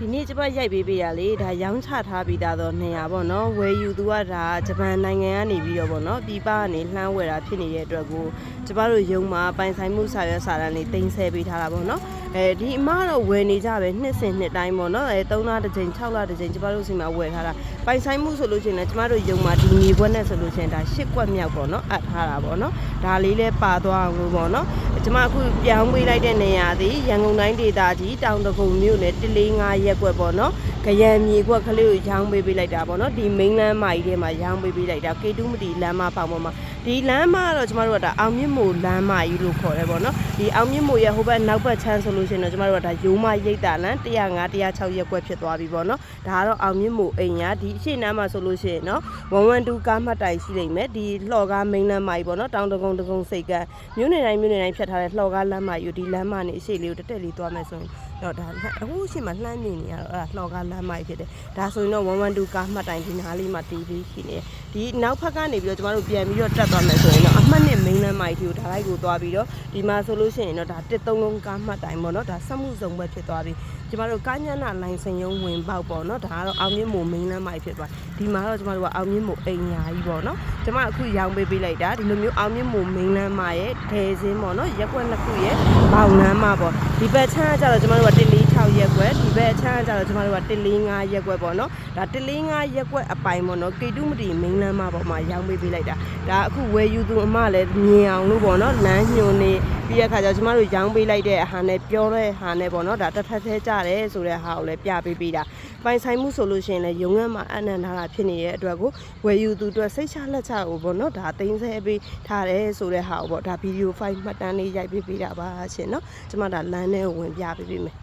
ဒီနေ့ကျမရိုက်ပေးပေးရလေဒါရောင်းချထားပြီးသားတော့နေရပေါ့နော်ဝယ်ယူသူကဒါဂျပန်နိုင်ငံကနေပြီးတော့ပေါ့နော်ပြည်ပကနေလှမ်းဝယ်တာဖြစ်နေတဲ့အတွက်ကိုကျမတို့ရုံမှာပိုင်ဆိုင်မှုစာရွက်စာတမ်းတွေတင်ဆက်ပေးထားတာပေါ့နော် အဲဒီအမကတော့ဝယ်နေကြပဲနှစ်စဉ်နှစ်တိုင်းပေါ့နော်အဲ3လတစ်ကြိမ်6လတစ်ကြိမ်ကျမတို့စီမှာဝယ်ထားတာပိုင်ဆိုင်မှုဆိုလို့ရှိရင်လည်းကျမတို့ရုံမှာဒီမြေခွက်နဲ့ဆိုလို့ရှိရင်ဒါ10ကွက်မြောက်ပေါ့နော်အပ်ထားတာပေါ့နော်ဒါလေးလည်းပါသွားအောင်လို့ပေါ့နော်ကျမအခုပြောင်းပေးလိုက်တဲ့နေရာသည်ရန်ကုန်တိုင်းဒေသကြီးတောင်တကုံမြို့နယ်145ရက်ကွက်ပေါ့နော်ကြရံမြေကွက်ကလေးကိုရောင်းပေးပေးလိုက်တာပေါ့နော်ဒီမိန်းလမ်းမကြီးထဲမှာရောင်းပေးပေးလိုက်တာကေတူးမတီလမ်းမပေါင်ပေါ်မှာဒီလမ်းမကတော့ကျမတို့ကဒါအောင်မြင့်မို့လမ်းမကြီးလို့ခေါ်တယ်ပေါ့နော်ဒီအောင်မြင့်မို့ရဲ့ဟိုဘက်နောက်ဘက်ချမ်းဆိုလို့ရှိရင်တော့ကျမတို့ကဒါရိုးမရိတ်တာလမ်း105 106ရက်ကွက်ဖြစ်သွားပြီပေါ့နော်ဒါကတော့အောင်မြင့်မို့အိမ်ညာဒီအရှိနားမှာဆိုလို့ရှိရင်နော်112ကားမှတ်တိုင်ရှိလိမ့်မယ်ဒီလှော်ကားမိန်းလမ်းမကြီးပေါ့နော်တောင်တကုံတကုံစိတ်ကမြို့နယ်တိုင်းမြို့နယ်တိုင်းဖြတ်ထားတဲ့လှော်ကားလမ်းမကြီးကိုဒီလမ်းမနေအရှိလေးကိုတက်တက်လေးသွားမယ်ဆိုရင်တော့ဒါအခုရှိမှလှမ်းနေနေရတော့အဲ့ဒါလှော်ကားလမ်းမကြီးဖြစ်တယ်ဒါဆိုရင်တော့112ကားမှတ်တိုင်ဒီနားလေးမှာတီးပြီးရှိနေတယ်ဒီနောက်ဖက်ကနေပြီးတော့ကျမတို့ပြန်ပြီးတော့တက်သွားမယ်ဆိုရင်တော့အမှတ်နဲ့မိန်းလမ်းမကြီးကိုဒါလိုက်ကိုသွားပြီးတော့ဒီမှာဆိုလို့ရှိရင်တော့ဒါတစ်သုံးလုံးကားမှတ်တိုင်ပေါ့နော်ဒါစက်မှုစုံဘက်ဖြစ်သွားပြီ ကျမတို့ကာညနာလိုင်စင်ယုံဝင်ပေါက်ပေါ့နော်ဒါကတော့အောင်မြင့်မို့မိန်းလမ်းမကြီးဖြစ်သွားဒီမှာတော့ကျမတို့ကအောင်မြင့်မို့အိမ်ညာကြီးပေါ့နော်ကျမအခုရောင်းပေးပေးလိုက်တာဒီလိုမျိုးအောင်မြင့်မို့မိန်းလမ်းမရဲ့ဒဲစင်းပေါ့နော်ရက်ွက်နှစ်ခုရဲ့ဘောင်လမ်းမပေါ့ဒီဘက်ချမ်းကကျတော့ကျမတို့က146ရက်ွက်ဒီဘက်ချမ်းကကျတော့ကျမတို့က145ရက်ွက်ပေါ့နော်ဒါ145ရက်ွက်အပိုင်ပေါ့နော်ကေတုမတီမိန်းလမ်းမပေါ့မှာရောင်းပေးပေးလိုက်တာဒါအခုဝယ်ယူသူအမလည်းမြင်အောင်လို့ပေါ့နော်လမ်းညွန်နေပြီးတဲ့အခါကျတော့ကျမတို့ရောင်းပေးလိုက်တဲ့ဟာနဲ့ပြောတဲ့ဟာနဲ့ပေါ့နော်ဒါတစ်ထပ်သေးကြတယ်ဆိုတဲ့ဟာကိုလည်းပြပေးပေးတာပိုင်ဆိုင်မှုဆိုလို့ရှိရင်လည်းရုံငန်းမှာအနံ့ထားတာဖြစ်နေတဲ့အတွက်ကိုဝယ်ယူသူအတွက်စိတ်ချလက်ချကိုပေါ့နော်ဒါသိမ်းဆဲပေးထားတယ်ဆိုတဲ့ဟာကိုပေါ့ဒါဗီဒီယိုဖိုင်မှတ်တမ်းလေးရိုက်ပေးပေးတာပါရှင်နော်ကျမဒါလမ်းထဲကိုဝင်ပြပေးပေးမယ်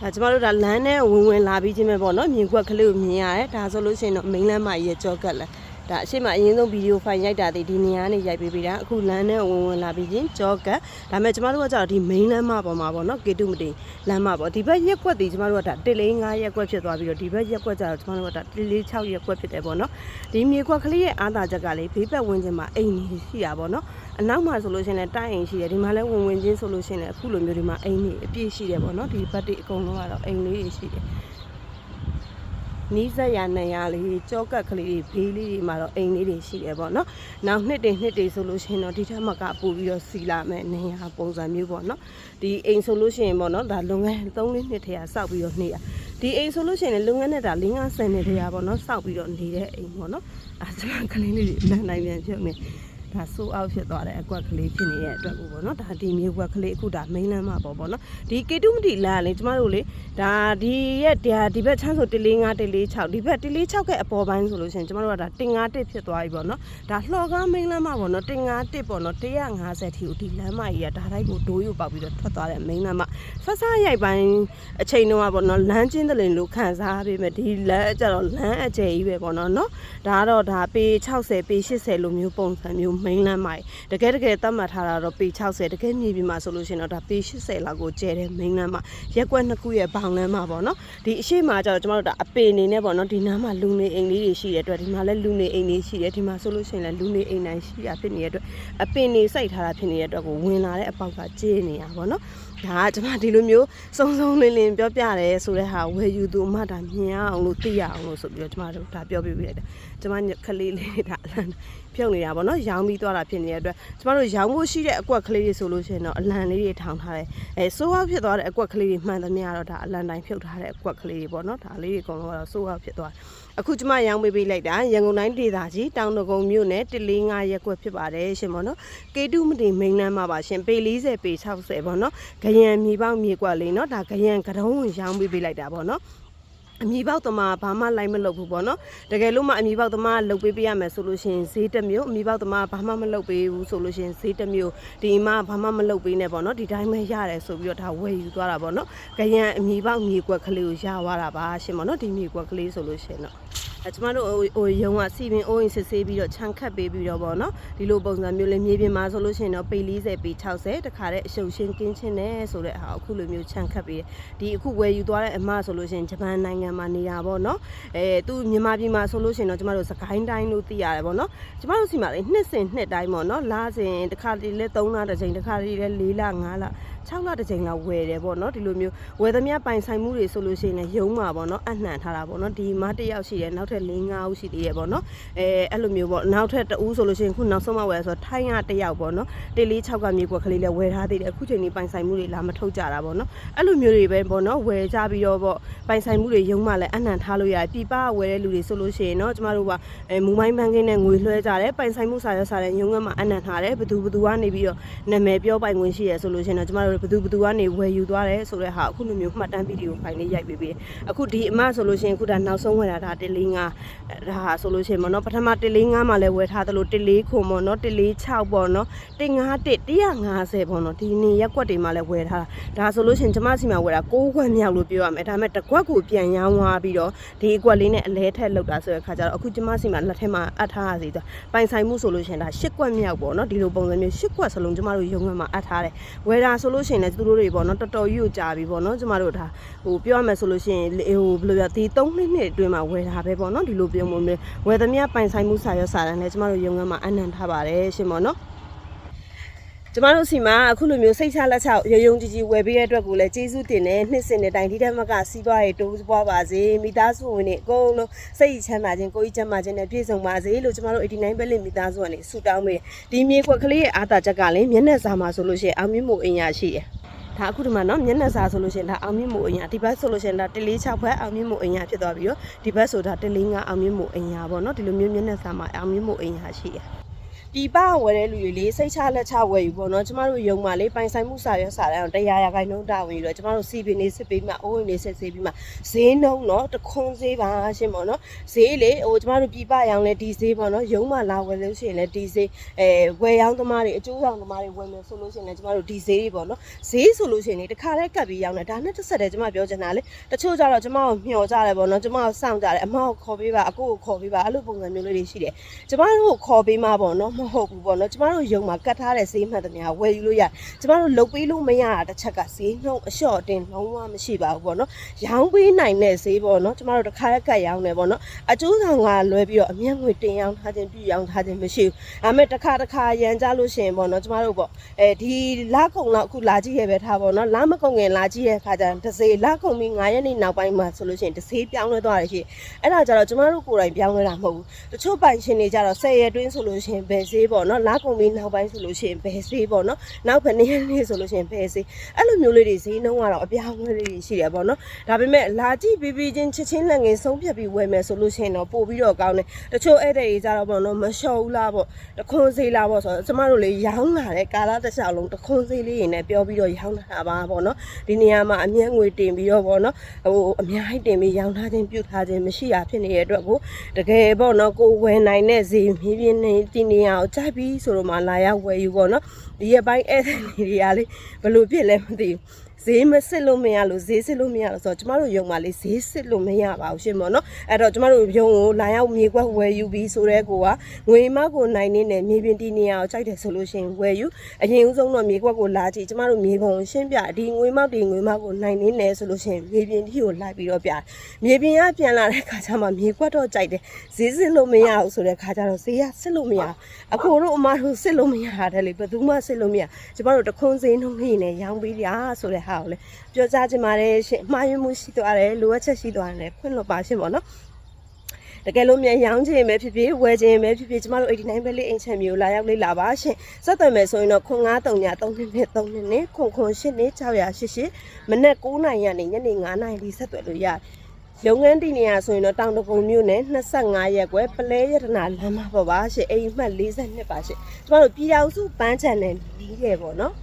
ဒါကျမတို့ဒါလမ်းနဲ့ဝင်ဝင်လာပြီးချင်းပဲပေါ့နော်မြင်ကွက်ကလေးကိုမြင်ရတယ်ဒါဆိုလို့ရှိရင်တော့မိန်းလမ်းမကြီးရဲ့ကြောကက်လဲ ဒါအရှိမအရင်ဆုံးဗီဒီယိုဖိုင်ရိုက်တာဒီဒီနေရာနဲ့ရိုက်ပေးပေးတာအခုလမ်းနဲ့ဝင်ဝင်လာပြီးချင်းကြောကက်ဒါပေမဲ့ကျမတို့ကကြာတော့ဒီမိန်းလမ်းမပေါ်မှာပေါ့နော်ကေတုမတင်လမ်းမပေါ့ဒီဘက်ရက်ကွက်ဒီကျမတို့ကဒါ145ရက်ကွက်ဖြစ်သွားပြီးတော့ဒီဘက်ရက်ကွက်ကြာတော့ကျမတို့ကဒါ146ရက်ကွက်ဖြစ်တယ်ပေါ့နော်ဒီမြေကွက်ကလေးရဲ့အားသာချက်ကလေဘေးဘက်ဝင်းချင်းမှာအိမ်ကြီးရှိတာပေါ့နော်အနောက်မှာဆိုလို့ရှိရင်လည်းတိုက်အိမ်ရှိတယ်ဒီမှာလည်းဝင်ဝင်ချင်းဆိုလို့ရှိရင်လည်းအခုလိုမျိုးဒီမှာအိမ်ကြီးအပြည့်ရှိတယ်ပေါ့နော်ဒီဘက်တွေအကုန်လုံးကတော့အိမ်လေးတွေရှိတယ် နီးစက်ရနေရလေးကြောကက်ကလေးတွေဘေးလေးတွေမှာတော့အိမ်လေးတွေရှိတယ်ပေါ့နော်။နောက်နှစ်တွေနှစ်တွေဆိုလို့ရှိရင်တော့ဒီထက်မကပို့ပြီးတော့စီလာမယ်နေရပုံစံမျိုးပေါ့နော်။ဒီအိမ်ဆိုလို့ရှိရင်ပေါ့နော်ဒါလုပ်ငန်း3လေးနှစ်ထဲကစောက်ပြီးတော့နေရ။ဒီအိမ်ဆိုလို့ရှိရင်လည်းလုပ်ငန်းနဲ့ဒါ5 50နှစ်ထဲကပေါ့နော်စောက်ပြီးတော့နေတဲ့အိမ်ပေါ့နော်။အဲကျွန်မကလေးလေးတွေအနံ့နိုင်ပြန်ဖြစ်နေ ဒါဆိုးအောက်ဖြစ်သွားတဲ့အကွက်ကလေးဖြစ်နေတဲ့အတွက်ကိုပေါ့နော်ဒါဒီမြေကွက်ကလေးအခုဒါမိန်းလမ်းမှာပေါ့ပေါ့နော်ဒီကေတုမတီလမ်းကလေကျမတို့လေဒါဒီရက်ဒါဒီဘက်ချမ်းဆို145 146ဒီဘက်146ကအပေါ်ပိုင်းဆိုလို့ရှိရင်ကျမတို့ကဒါ151ဖြစ်သွားပြီပေါ့နော်ဒါလှော်ကားမိန်းလမ်းမှာပေါ့နော်151ပေါ့နော်150ထီကိုဒီလမ်းမကြီးကဒါတိုင်းကိုဒိုးရုပ်ပေါက်ပြီးတော့ထွက်သွားတဲ့မိန်းလမ်းမဆက်စားရိုက်ပိုင်းအချိန်တုန်းကပေါ့နော်လမ်းချင်းတလင်လို့ခံစားပေးမယ်ဒီလမ်းကျတော့လမ်းအကျယ်ကြီးပဲပေါ့နော်နော်ဒါကတော့ဒါပေ60ပေ80လိုမျိုးပုံစံမျိုးမိန်းလမ်းမိုင်တကယ်တကယ်သတ်မှတ်ထားတာတော့ပေ60တကယ်မြေပြင်မှာဆိုလို့ရှိရင်တော့ဒါပေ80လောက်ကိုကျဲတဲ့မိန်းလမ်းမှာရက်ကွက်နှစ်ခုရဲ့ဘောင်လမ်းမှာပေါ့နော်ဒီအရှိမကျတော့ကျမတို့ဒါအပေအနေနဲ့ပေါ့နော်ဒီနားမှာလူနေအိမ်လေးတွေရှိတဲ့အတွက်ဒီမှာလည်းလူနေအိမ်လေးရှိတယ်ဒီမှာဆိုလို့ရှိရင်လည်းလူနေအိမ်တိုင်းရှိရဖြစ်နေတဲ့အတွက်အပင်နေစိုက်ထားတာဖြစ်နေတဲ့အတွက်ကိုဝင်လာတဲ့အပေါက်ကကျဲနေတာပေါ့နော်ဒါကကျမဒီလိုမျိုးစုံစုံလင်းလင်းပြောပြတယ်ဆိုတဲ့ဟာဝယ်ယူသူအမဒါမြင်ရအောင်လို့သိရအောင်လို့ဆိုပြီးတော့ကျမတို့ဒါပြောပြပြလိုက်တယ်ကျမခလေးလေးဒါအလံပြုတ်နေတာပေါ့နော်ရောင်းပြီးသွားတာဖြစ်နေတဲ့အတွက်ကျမတို့ရောင်းဖို့ရှိတဲ့အကွက်ကလေးတွေဆိုလို့ရှိရင်တော့အလံလေးတွေထောင်ထားတယ်အဲစိုးအောက်ဖြစ်သွားတဲ့အကွက်ကလေးတွေမှန်သမျှတော့ဒါအလံတိုင်းဖြုတ်ထားတဲ့အကွက်ကလေးတွေပေါ့နော်ဒါလေးတွေအကုန်လုံးကတော့စိုးအောက်ဖြစ်သွားတယ်အခုကျမရောင်းပေးပေးလိုက်တာရန်ကုန်တိုင်းဒေသကြီးတောင်တကုံမြို့နယ်145ရက်ကွက်ဖြစ်ပါတယ်ရှင်ပေါ့နော်ကေတုမတီမိန်းလမ်းမှာပါရှင်ပေ40ပေ60ပေါ့နော်ဂရံမြေပေါက်မြေကွက်လေးနော်ဒါဂရံကတုံးဝင်ရောင်းပေးပေးလိုက်တာပေါ့နော်အမီပေါက်သမားဘာမှလိုက်မလုပ်ဘူးပေါ့နော်တကယ်လို့မှအမီပေါက်သမားလုပ်ပေးပေးရမယ်ဆိုလို့ရှိရင်ဈေးတစ်မျိုးအမီပေါက်သမားဘာမှမလုပ်ပေးဘူးဆိုလို့ရှိရင်ဈေးတစ်မျိုးဒီမှာဘာမှမလုပ်ပေးနဲ့ပေါ့နော်ဒီတိုင်းပဲရတယ်ဆိုပြီးတော့ဒါဝယ်ယူသွားတာပေါ့နော်ကြရန်အမီပေါက်မြေကွက်ကလေးကိုရသွားတာပါရှင်ပေါ့နော်ဒီမြေကွက်ကလေးဆိုလို့ရှိရင်တော့အဲ ကျမတို့ဟိုဟိုရုံကစီပင်အိုးရင်စစ်ဆေးပြီးတော့ခြံခတ်ပေးပြီးတော့ပေါ့နော်ဒီလိုပုံစံမျိုးလေးမြေပြင်မှာဆိုလို့ရှိရင်တော့ပေ40ပေ60တခါတည်းအရှုပ်ရှင်းကင်းချင်းနဲ့ဆိုတဲ့ဟာအခုလိုမျိုးခြံခတ်ပေးတယ်ဒီအခုဝယ်ယူသွားတဲ့အမဆိုလို့ရှိရင်ဂျပန်နိုင်ငံမှာနေတာပေါ့နော်အဲသူမြန်မာပြည်မှာဆိုလို့ရှိရင်တော့ကျမတို့စကိုင်းတိုင်းလို့သိရတယ်ပေါ့နော်ကျမတို့စီမှာလေနှစ်စဉ်နှစ်တိုင်းပေါ့နော်လာစဉ်တခါတည်းလဲ3လတစ်ချိန်တခါတည်းလဲ4လ5လ 6လတစ်ချိန်လောက်ဝယ်တယ်ပေါ့နော်ဒီလိုမျိုးဝယ်သမျှပိုင်ဆိုင်မှုတွေဆိုလို့ရှိရင်လည်းရုံးမှာပေါ့နော်အနှံထားတာပေါ့နော်ဒီမတစ်ယောက်ရှိတယ်နောက်ထပ်၄၅ဦးရှိသေးတယ်ပေါ့နော်အဲအဲ့လိုမျိုးပေါ့နောက်ထပ်တဦးဆိုလို့ရှိရင်ခုနောက်ဆုံးမှဝယ်ဆိုတော့ထိုင်းကတစ်ယောက်ပေါ့နော်တေလေး6ကမြေကွက်ကလေးလည်းဝယ်ထားသေးတယ်အခုချိန်ကြီးပိုင်ဆိုင်မှုတွေလာမထုတ်ကြတာပေါ့နော်အဲ့လိုမျိုးတွေပဲပေါ့နော်ဝယ်ကြပြီးတော့ပေါ့ပိုင်ဆိုင်မှုတွေရုံးမှလည်းအနှံထားလို့ရတယ်ပြပဝယ်တဲ့လူတွေဆိုလို့ရှိရင်တော့ကျမတို့ကအဲမူမိုင်းဘန်ကင်းနဲ့ငွေလွှဲကြတယ်ပိုင်ဆိုင်မှုစာရွက်စာတမ်းရုံးကမှအနှံထားတယ်ဘသူဘသူကနေပြီးတော့နာမည်ပြောပိုင်ခွင့်ရှိရဆိုလို့ရှိရင်တော့ကျမတို့ဘသူဘသူကနေဝယ်ယူသွားတယ်ဆိုတဲ့ဟာအခုလိုမျိုးမှတ်တမ်းဗီဒီယိုဖိုင်လေးရိုက်ပေးပေးအခုဒီအမဆိုလို့ရှိရင်အခုဒါနောက်ဆုံးဝယ်တာဒါ145ဒါဟာဆိုလို့ရှိရင်ပေါ့နော်ပထမ145မှာလည်းဝယ်ထားသလို149ခွန်ပေါ့နော်146ပေါ့နော်151 150ပေါ့နော်ဒီနေရက်ကွက်တွေမှာလည်းဝယ်ထားတာဒါဆိုလို့ရှိရင်ကျမစီမှာဝယ်တာ6ခွက်မြောက်လို့ပြောရမယ်ဒါပေမဲ့တစ်ခွက်ကိုပြန်ရောင်းသွားပြီးတော့ဒီအကွက်လေးနဲ့အလဲထက်လောက်တာဆိုတဲ့ခါကျတော့အခုကျမစီမှာလက်ထက်မှာအပ်ထားရစီတော့ပိုင်ဆိုင်မှုဆိုလို့ရှိရင်ဒါ10ခွက်မြောက်ပေါ့နော်ဒီလိုပုံစံမျိုး10ခွက်စလုံးကျမတို့ရုံငန်းမှာအပ်ထားတယ်ဝယ်တာဆိုလို့ရှိရင်လည်းသူတို့တွေပေါ့နော်တော်တော်ကြီးကိုကြာပြီပေါ့နော်ကျမတို့ဒါဟိုပြောရမယ်ဆိုလို့ရှိရင်ဟိုဘယ်လိုပြောဒီ3နှစ်နှစ်အတွင်းမှာဝယ်တာပဲပေါ့နော်ဒီလိုပြောမျိုးမျိုးဝယ်သမျှပိုင်ဆိုင်မှုစာရွက်စာတမ်းလည်းကျမတို့ရုံငန်းမှာအနှံထားပါတယ်ရှင်ပေါ့နော် ကျမတို့စီမှာအခုလိုမျိုးစိတ်ချလက်ချရုံရုံကြီးကြီးဝယ်ပေးတဲ့အတွက်ကိုလည်းကျေးဇူးတင်တယ်နှစ်စင်တဲ့တိုင်ဒီတက်မကစီးပွားရေးတိုးပွားပါစေမိသားစုဝင်တွေအကုန်လုံးစိတ်ချမ်းသာခြင်းကိုယ်ကြီးချမ်းသာခြင်းနဲ့ပြည့်စုံပါစေလို့ကျမတို့89ပဲလင်မိသားစုကနေဆုတောင်းပေးတယ်ဒီမြေခွက်ကလေးရဲ့အားသာချက်ကလည်းမျက်နှာစာမှာဆိုလို့ရှိရင်အောင်မြင်မှုအင်ရရှိတယ်ဒါအခုဒီမှာနော်မျက်နှာစာဆိုလို့ရှိရင်ဒါအောင်မြင်မှုအင်ရဒီဘက်ဆိုလို့ရှိရင်ဒါ146ဘက်အောင်မြင်မှုအင်ရဖြစ်သွားပြီးတော့ဒီဘက်ဆိုဒါ145အောင်မြင်မှုအင်ရပေါ့နော်ဒီလိုမျိုးမျက်နှာစာမှာအောင်မြင်မှုအင်ရရှိတ ယ်ဒီပဝယ်တဲ့လူတွေလေးစိတ်ချလက်ချဝယ်ယူပေါ့နော်ကျမတို့ယုံမှလေးပိုင်ဆိုင်မှုစာရွက်စာတမ်းအောင်တရားရာခိုင်နှုန်းတာဝန်ယူတော့ကျမတို့စီပင်နေစစ်ပေးမှအိုးဝင်နေစစ်ဆေးပြီးမှဈေးနှုန်းတော့တခွန်ဈေးပါရှင်းပေါ့နော်ဈေးလေဟိုကျမတို့ပြပရောင်လဲဒီဈေးပေါ့နော်ယုံမှလာဝယ်လို့ရှိရင်လဲဒီဈေးအဲဝယ်ရောင်းသမားတွေအကျိုးဆောင်သမားတွေဝယ်မယ်ဆိုလို့ရှိရင်လဲကျမတို့ဒီဈေးတွေပေါ့နော်ဈေးဆိုလို့ရှိရင်လေတခါလဲကပ်ပြီးရောင်းတယ်ဒါနဲ့တစ်ဆက်တည်းကျမပြောချင်တာလေတချို့ကြတော့ကျမကိုမျှော်ကြတယ်ပေါ့နော်ကျမကိုစောင့်ကြတယ်အမောက်ခေါ်ပေးပါအကိုကိုခေါ်ပေးပါအဲ့လိုပုံစံမျိုးလေးတွေရှိတယ်ကျမတို့ကိုခေါ်ပေးမှပေါ့နော်မဟုတ်ဘူးပေါ့နော်ကျမတို့ယုံမှာကတ်ထားတဲ့ဈေးမှတ်သမျှဝယ်ယူလို့ရတယ်ကျမတို့လုတ်ပေးလို့မရတာတစ်ချက်ကဈေးနှုန်းအလျှော့တင်လုံးဝမရှိပါဘူးပေါ့နော်ရောင်းပေးနိုင်တဲ့ဈေးပေါ့နော်ကျမတို့တစ်ခါရက်ကတ်ရောင်းတယ်ပေါ့နော်အကျိုးဆောင်ကလွဲပြီးတော့အမျက်ငွေတင်ရောင်းထားခြင်းပြရောင်းထားခြင်းမရှိဘူးဒါပေမဲ့တစ်ခါတစ်ခါရန်ကြလို့ရှိရင်ပေါ့နော်ကျမတို့ပေါ့အဲဒီလကုံတော့အခုလာကြည့်ရပဲထားပေါ့နော်လမကုံငယ်လာကြည့်ရခါကျရင်တစ်စေးလကုံပြီး9ရက်နေ့နောက်ပိုင်းမှာဆိုလို့ရှိရင်တစ်စေးပြောင်းလဲသွားတယ်ရှိအဲ့ဒါကြတော့ကျမတို့ကိုယ်တိုင်ပြောင်းလဲတာမဟုတ်ဘူးတချို့ပိုင်ရှင်တွေကြတော့10ရက်တွင်းဆိုလို့ရှိရင်ဘယ်ဈေးပေါ့နော်လကုံပြီးနောက်ပိုင်းဆိုလို့ရှိရင်ဘယ်ဈေးပေါ့နော်နောက်ဘယ်နေ့နေ့ဆိုလို့ရှိရင်ဘယ်ဈေးအဲ့လိုမျိုးလေးတွေဈေးနှုန်းကတော့အပြောင်းအလဲလေးတွေရှိတယ်ပေါ့နော်ဒါပေမဲ့လာကြည့်ပြီးပြီးချင်းချက်ချင်းလက်ငယ်ဆုံးဖြတ်ပြီးဝယ်မယ်ဆိုလို့ရှိရင်တော့ပို့ပြီးတော့ကောင်းတယ်တချို့အဲ့တဲ့တွေကြတော့ပေါ့နော်မလျှော်ဘူးလားပေါ့တခွန်းဈေးလားပေါ့ဆိုတော့ကျမတို့လေရောင်းလာတဲ့ကာလတစ်လျှောက်လုံးတခွန်းဈေးလေးတွေနဲ့ပြောပြီးတော့ရောင်းလာတာပါပေါ့နော်ဒီနေရာမှာအမျက်ငွေတင်ပြီးတော့ပေါ့နော်ဟိုအများကြီးတင်ပြီးရောင်းထားခြင်းပြုတ်ထားခြင်းမရှိတာဖြစ်နေတဲ့အတွက်ကိုတကယ်ပေါ့နော်ကိုဝယ်နိုင်တဲ့ဈေးမြင်းပြင်းနေဒီနေရာကိုကြိုက်ပြီးဆိုတော့မှလာရောက်ဝယ်ယူပေါ့နော်ဒီရက်ပိုင်းဧည့်သည်တွေကလေဘယ်လိုဖြစ်လဲမသိဘူး ဈေးမစစ်လို့မရလို့ဈေးစစ်လို့မရလို့ဆိုတော့ကျမတို့ယုံမှာလေဈေးစစ်လို့မရပါဘူးရှင်ပေါ့နော်အဲ့တော့ကျမတို့ယုံကိုလာရောက်မြေကွက်ဝယ်ယူပြီးဆိုတဲ့ကိုကငွေမောက်ကိုနိုင်နေနဲ့မြေပြင်တီနေရကိုကြိုက်တယ်ဆိုလို့ရှင်ဝယ်ယူအရင်ဦးဆုံးတော့မြေကွက်ကိုလာကြည့်ကျမတို့မြေပုံရှင်းပြဒီငွေမောက်ဒီငွေမောက်ကိုနိုင်နေနဲ့ဆိုလို့ရှင်မြေပြင်တီကိုလိုက်ပြီးတော့ပြမြေပြင်ကပြန်လာတဲ့ခါကျမှမြေကွက်တော့ကြိုက်တယ်ဈေးစစ်လို့မရဘူးဆိုတဲ့ခါကျတော့ဈေးကစစ်လို့မရအခုတို့အမတို့စစ်လို့မရတဲ့လေဘယ်သူမှစစ်လို့မရကျမတို့တခွန်းစင်းနှုံးလေးနဲ့ရောင်းပြီးရဆိုတဲ့ဟာကိုလေပြောကြားချင်ပါတယ်ရှင်မှားယွင်းမှုရှိသွားတယ်လိုအပ်ချက်ရှိသွားတယ်ဖွင့်လို့ပါရှင်ပေါ့နော်တကယ်လို့မြန်ရောင်းချင်ပဲဖြစ်ဖြစ်ဝယ်ချင်ပဲဖြစ်ဖြစ်ကျမတို့89ပဲလေးအင်ချန်မျိုးလာရောက်လေးလာပါရှင်ဆက်သွယ်မယ်ဆိုရင်တော့0939 32နဲ့32နဲ့ခွန်ခွန်8နဲ့688မနက်9နာရီကနေညနေ9နာရီထိဆက်သွယ်လို့ရတယ်ရုံငန်းတီနေရဆိုရင်တော့တောင်တကုံမြို့နယ်25ရက်ကွယ်ပလဲရတနာလမ်းမပေါ်ပါရှင်အိမ်မှတ်42ပါရှင်ကျမတို့ပြည်တော်စုပန်းချန်နဲ့နီးတယ်ပေါ့နော်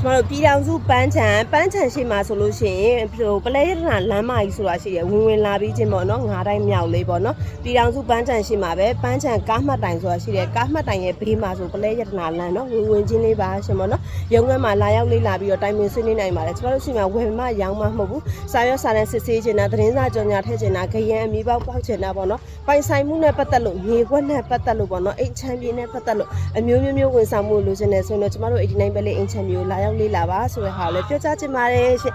ကျမတို့ပြည်ထောင်စုပန်းချံပန်းချံရှိမှာဆိုလို့ရှိရင်ဟိုပလဲရတနာလမ်းမကြီးဆိုတာရှိရဝင်ဝင်လာပြီးချင်းပေါ့နော်ငါးတိုင်းမြောက်လေးပေါ့နော်ပြည်ထောင်စုပန်းချံရှိမှာပဲပန်းချံကားမှတ်တိုင်ဆိုတာရှိတယ်ကားမှတ်တိုင်ရဲ့ဘေးမှာဆိုပလဲရတနာလမ်းနော်ဝင်ဝင်ချင်းလေးပါရှင်ပေါ့နော်ရုံးခန်းမှာလာရောက်လေးလာပြီးတော့တိုင်ပင်ဆွေးနွေးနိုင်ပါတယ်ကျမတို့ရှိမှာဝယ်မရောင်းမမဟုတ်ဘူးစာရွက်စာတမ်းစစ်ဆေးချင်တာသတင်းစာကြော်ညာထည့်ချင်တာခရမ်းအမီပေါက်ပေါက်ချင်တာပေါ့နော်ပိုင်ဆိုင်မှုနဲ့ပတ်သက်လို့မြေခွက်နဲ့ပတ်သက်လို့ပေါ့နော်အိမ်ချမ်းပြည်နဲ့ပတ်သက်လို့အမျိုးမျိုးမျိုးဝန်ဆောင်မှုလိုချင်တယ်ဆိုရင်တော့ကျမတို့89ပဲလေးအိမ်ချမ်းမျိုးလာရောက်လေးလာပါဆိုတဲ့ဟာကိုလည်းပြောကြားချင်ပါတယ်ရှင်